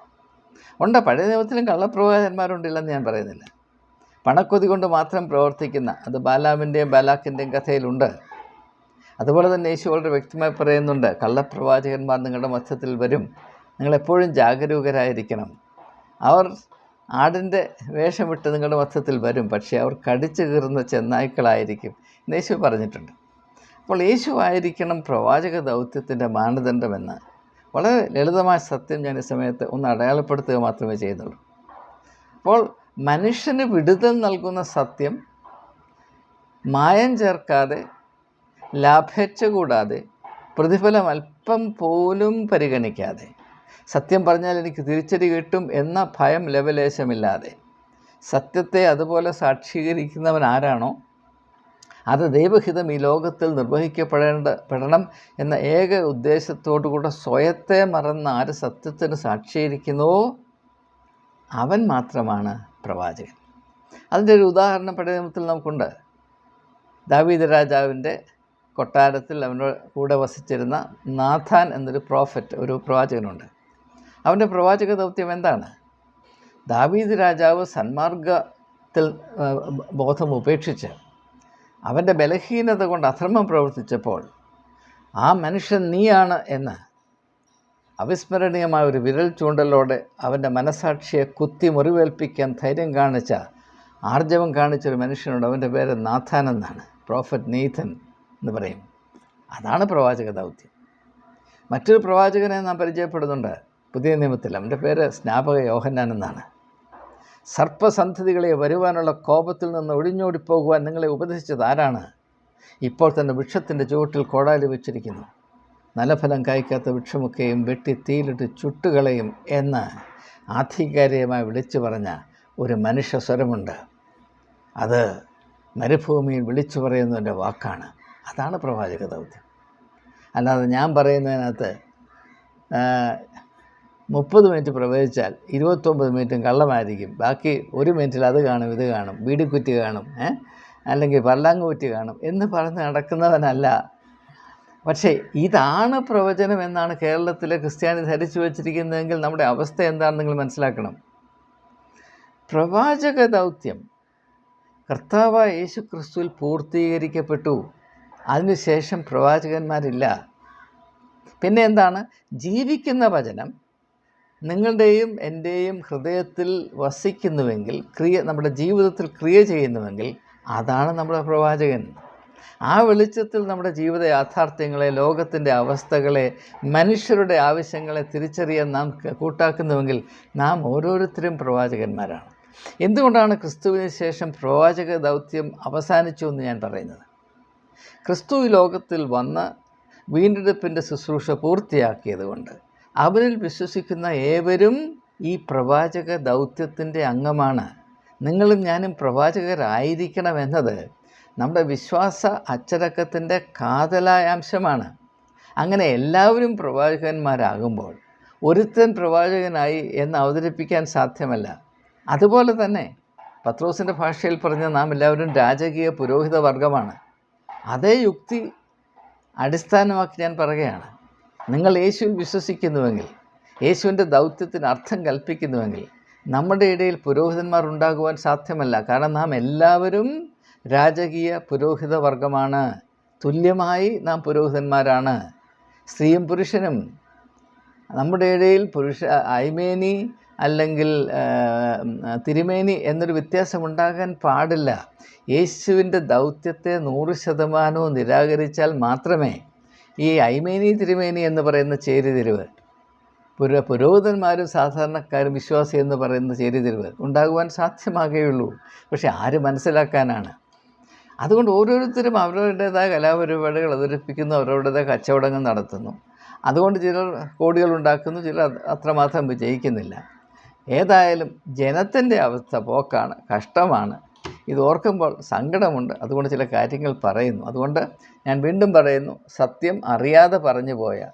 ഉണ്ട്? പഴയ നിയമത്തിലും കള്ളപ്രവാചന്മാരുണ്ടില്ലെന്ന് ഞാൻ പറയുന്നില്ല. പണക്കൊതി കൊണ്ട് മാത്രം പ്രവർത്തിക്കുന്ന അത് ബാലാമിന്റെയും ബാലാക്കിന്റെയും കഥയിലുണ്ട്. അതുപോലെ തന്നെ യേശു വളരെ വ്യക്തമായി പറയുന്നുണ്ട് കള്ളപ്രവാചകന്മാർ നിങ്ങളുടെ മധ്യത്തിൽ വരും. നിങ്ങളെപ്പോഴും ജാഗരൂകരായിരിക്കണം. അവർ ആടിന്റെ വേഷമിട്ട് നിങ്ങളുടെ മധ്യത്തിൽ വരും പക്ഷേ അവർ കടിച്ചു കീറുന്ന ചെന്നായ്ക്കളായിരിക്കും എന്ന് യേശു പറഞ്ഞിട്ടുണ്ട്. അപ്പോൾ യേശു ആയിരിക്കണം പ്രവാചക ദൗത്യത്തിന്റെ മാനദണ്ഡമെന്ന് വളരെ ലളിതമായ സത്യം ഞാൻ ഈ സമയത്ത് ഒന്ന് അടയാളപ്പെടുത്തുക മാത്രമേ ചെയ്യുന്നുള്ളൂ. അപ്പോൾ മനുഷ്യന് വിടുതൽ നൽകുന്ന സത്യം മായം ചേർക്കാതെ ലാഭേച്ഛ കൂടാതെ പ്രതിഫലം അല്പം പോലും പരിഗണിക്കാതെ സത്യം പറഞ്ഞാൽ എനിക്ക് തിരിച്ചടി കിട്ടും എന്ന ഭയം ലവലേശമില്ലാതെ. സത്യത്തെ അതുപോലെ സാക്ഷീകരിക്കുന്നവൻ ആരാണോ അത് ദൈവഹിതം ഈ ലോകത്തിൽ നിർവഹിക്കപ്പെടേണ്ട പെടണം എന്ന ഏക ഉദ്ദേശത്തോടുകൂടെ സ്വയത്തെ മറന്ന് ആര് സത്യത്തിന് സാക്ഷീകരിക്കുന്നുവോ അവൻ മാത്രമാണ് പ്രവാചകൻ. അതിന്റെ ഒരു ഉദാഹരണം പഠനത്തിൽ നമുക്കുണ്ട്. ദാവീദ് രാജാവിന്റെ കൊട്ടാരത്തിൽ അവന്റെ കൂടെ വസിച്ചിരുന്ന നാഥാൻ എന്നൊരു പ്രോഫറ്റ് ഒരു പ്രവാചകനുണ്ട്. അവന്റെ പ്രവാചക ദൗത്യം എന്താണ്? ദാവീദ് രാജാവ് സന്മാർഗത്തിൽ ബോധം ഉപേക്ഷിച്ച് അവന്റെ ബലഹീനത കൊണ്ട് അധർമ്മം പ്രവർത്തിച്ചപ്പോൾ ആ മനുഷ്യൻ നീയാണ് എന്ന് അവിസ്മരണീയമായ ഒരു വിരൽ ചൂണ്ടലോടെ അവന്റെ മനസാക്ഷിയെ കുത്തി മുറിവേൽപ്പിക്കാൻ ധൈര്യം കാണിച്ച ആർജവം കാണിച്ചൊരു മനുഷ്യനുണ്ട് അവന്റെ പേര് നാഥാൻ എന്നാണ്. പ്രോഫറ്റ് നീഥൻ എന്ന് പറയും. അതാണ് പ്രവാചക ദൗത്യം. മറ്റൊരു പ്രവാചകനെ നാം പരിചയപ്പെടുന്നുണ്ട്. പുതിയ നിയമത്തിൽ. അവന്റെ പേര് സ്നാപക യോഹന്നാൻ എന്നാണ്. സർപ്പസന്ധതികളെ വരുവാനുള്ള കോപത്തിൽ നിന്ന് ഒഴിഞ്ഞോടിപ്പോകുവാൻ നിങ്ങളെ ഉപദേശിച്ചത് ആരാണ്? ഇപ്പോൾ തന്നെ വൃക്ഷത്തിന്റെ ചുവട്ടിൽ കോടാലി വെച്ചിരിക്കുന്നു. നല്ല ഫലം കായ്ക്കാത്ത വൃക്ഷമൊക്കെയും വെട്ടി തീയിലിട്ട് ചുട്ടുകളയും എന്ന് ആധികാരികമായി വിളിച്ചു പറഞ്ഞ ഒരു മനുഷ്യ സ്വരമുണ്ട്. അത് മരുഭൂമിയിൽ വിളിച്ചു പറയുന്നതിന്റെ വാക്കാണ്. അതാണ് പ്രവാചക ദൗത്യം. അല്ലാതെ ഞാൻ പറയുന്നതിനകത്ത് മുപ്പത് മിനിറ്റ് പ്രവചിച്ചാൽ ഇരുപത്തൊമ്പത് മിനിറ്റും കള്ളമായിരിക്കും. ബാക്കി ഒരു മിനിറ്റിൽ അത് കാണും ഇത് കാണും ബീഡിക്കുറ്റി കാണും ഏ? അല്ലെങ്കിൽ പല്ലാങ്കുറ്റി കാണും എന്ന് പറഞ്ഞ് നടക്കുന്നവനല്ല. പക്ഷേ ഇതാണ് പ്രവചനം എന്നാണ് കേരളത്തിലെ ക്രിസ്ത്യാനി ധരിച്ചു വച്ചിരിക്കുന്നതെങ്കിൽ നമ്മുടെ അവസ്ഥ എന്താണെന്ന് നിങ്ങൾ മനസ്സിലാക്കണം. പ്രവാചക ദൗത്യം കർത്താവ് യേശു ക്രിസ്തുവിൽ പൂർത്തീകരിക്കപ്പെട്ടു അതിനുശേഷം പ്രവാചകന്മാരില്ല. പിന്നെ എന്താണ്? ജീവിക്കുന്ന വചനം നിങ്ങളുടെയും എന്റെയും ഹൃദയത്തിൽ വസിക്കുന്നുവെങ്കിൽ ക്രിയ നമ്മുടെ ജീവിതത്തിൽ ക്രിയ ചെയ്യുന്നുവെങ്കിൽ അതാണ് നമ്മുടെ പ്രവാചകൻ. ആ വെളിച്ചത്തിൽ നമ്മുടെ ജീവിത യാഥാർത്ഥ്യങ്ങളെ ലോകത്തിന്റെ അവസ്ഥകളെ മനുഷ്യരുടെ ആവശ്യങ്ങളെ തിരിച്ചറിയാൻ നാം കൂട്ടാക്കുന്നുവെങ്കിൽ നാം ഓരോരുത്തരും പ്രവാചകന്മാരാണ്. എന്തുകൊണ്ടാണ് ക്രിസ്തുവിന് ശേഷം പ്രവാചക ദൗത്യം അവസാനിച്ചു എന്ന് ഞാൻ പറയുന്നത്? ക്രിസ്തു ഈ ലോകത്തിൽ വന്ന് വീണ്ടെടുപ്പിന്റെ ശുശ്രൂഷ പൂർത്തിയാക്കിയതുകൊണ്ട്. അവനിൽ വിശ്വസിക്കുന്ന ഏവരും ഈ പ്രവാചക ദൗത്യത്തിന്റെ അംഗമാണ്. നിങ്ങളും ഞാനും പ്രവാചകരായിരിക്കണമെന്നത് നമ്മുടെ വിശ്വാസ അച്ചടക്കത്തിന്റെ കാതലായ അംശമാണ്. അങ്ങനെ എല്ലാവരും പ്രവാചകന്മാരാകുമ്പോൾ ഒരുത്തൻ പ്രവാചകനായി എന്ന് അവതരിപ്പിക്കാൻ സാധ്യമല്ല. അതുപോലെ തന്നെ പത്രോസിന്റെ ഭാഷയിൽ പറഞ്ഞ നാം എല്ലാവരും രാജകീയ പുരോഹിത വർഗമാണ് അതേ യുക്തി അടിസ്ഥാനമാക്കി ഞാൻ പറയുകയാണ്. നിങ്ങൾ യേശുവിൽ വിശ്വസിക്കുന്നുവെങ്കിൽ യേശുവിന്റെ ദൗത്യത്തിന് അർത്ഥം കൽപ്പിക്കുന്നുവെങ്കിൽ നമ്മുടെ ഇടയിൽ പുരോഹിതന്മാർ ഉണ്ടാകുവാൻ സാധ്യമല്ല. കാരണം നാം എല്ലാവരും രാജകീയ പുരോഹിത വർഗമാണ്. തുല്യമായി നാം പുരോഹിതന്മാരാണ്. സ്ത്രീയും പുരുഷനും. നമ്മുടെ ഇടയിൽ പുരുഷ ഐമേനി അല്ലെങ്കിൽ തിരുമേനി എന്നൊരു വ്യത്യാസം ഉണ്ടാകാൻ പാടില്ല. യേശുവിന്റെ ദൗത്യത്തെ നൂറ് ശതമാനവും നിരാകരിച്ചാൽ മാത്രമേ ഈ ഐമേനി തിരുമേനി എന്ന് പറയുന്ന ചേരിതിരിവ് പുര പുരോഹിതന്മാരും സാധാരണക്കാരും വിശ്വാസി എന്ന് പറയുന്ന ചേരിതിരിവ് ഉണ്ടാകുവാൻ സാധ്യമാകുകയുള്ളൂ പക്ഷേ ആര് മനസ്സിലാക്കാനാണ്? അതുകൊണ്ട് ഓരോരുത്തരും അവരവരുടേതായ കലാപരിപാടികൾ അവതരിപ്പിക്കുന്നു അവരവരുടേതായ കച്ചവടങ്ങൾ നടത്തുന്നു. അതുകൊണ്ട് ചിലർ കോടികൾ ഉണ്ടാക്കുന്നു ചിലർ അത് അത്രമാത്രം വിജയിക്കുന്നില്ല. ഏതായാലും ജനത്തിന്റെ അവസ്ഥ പോക്കാണ് കഷ്ടമാണ്. ഇത് ഓർക്കുമ്പോൾ സങ്കടമുണ്ട്. അതുകൊണ്ട് ചില കാര്യങ്ങൾ പറയുന്നു. അതുകൊണ്ട് ഞാൻ വീണ്ടും പറയുന്നു സത്യം അറിയാതെ പറഞ്ഞു പോയ.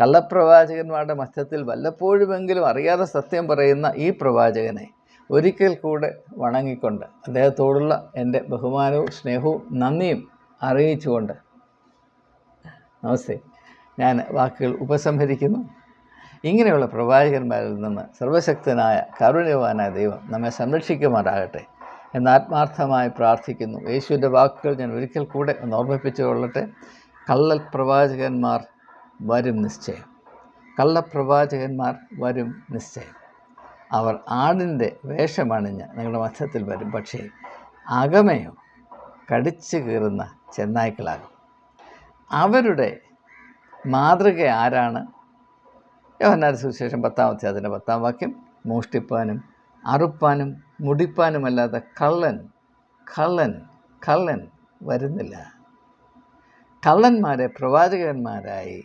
കള്ളപ്രവാചകന്മാരുടെ മധ്യത്തിൽ വല്ലപ്പോഴുമെങ്കിലും അറിയാതെ സത്യം പറയുന്ന ഈ പ്രവാചകനെ ഒരിക്കൽ കൂടെ വണങ്ങിക്കൊണ്ട് അദ്ദേഹത്തോടുള്ള എന്റെ ബഹുമാനവും സ്നേഹവും നന്ദിയും അറിയിച്ചുകൊണ്ട് നമസ്തേ. ഞാൻ വാക്കുകൾ ഉപസംഹരിക്കുന്നു. ഇങ്ങനെയുള്ള പ്രവാചകന്മാരിൽ നിന്ന് സർവശക്തനായ കാരുണ്യവാനായ ദൈവം നമ്മെ സംരക്ഷിക്കുമാറാകട്ടെ. എന്ന് ആത്മാർത്ഥമായി പ്രാർത്ഥിക്കുന്നു. യേശുവിന്റെ വാക്കുകൾ ഞാൻ ഒരിക്കൽ കൂടെ ഒന്ന് ഓർമ്മിപ്പിച്ചുകൊള്ളട്ടെ കള്ളൽ പ്രവാചകന്മാർ വരും നിശ്ചയം. കള്ളപ്രവാചകന്മാർ വരും നിശ്ചയം. അവർ ആടിന്റെ വേഷമണിഞ്ഞ് നിങ്ങളുടെ മധ്യത്തിൽ വരും. പക്ഷേ അകമയോ കടിച്ചു കീറുന്ന ചെന്നായ്ക്കളാകും. അവരുടെ മാതൃക ആരാണ്? യോഹന്നാൻ സുവിശേഷം പത്താമത്തെ അതിന്റെ പത്താം വാക്യം. മോഷ്ടിപ്പാനും അറുപ്പാനും മുടിപ്പാനുമല്ലാതെ കള്ളൻ കള്ളൻ കള്ളൻ വരുന്നില്ല. കള്ളന്മാരെ പ്രവാചകന്മാരായി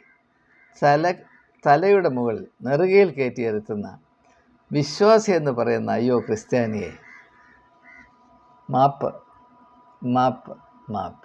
തല തലയുടെ മുകളിൽ നെറുകയിൽ കയറ്റിയിരുത്തുന്ന വിശ്വാസി എന്ന് പറയുന്ന അയ്യോ ക്രിസ്ത്യാനിയെ. മാപ്പ് മാപ്പ് മാപ്പ്.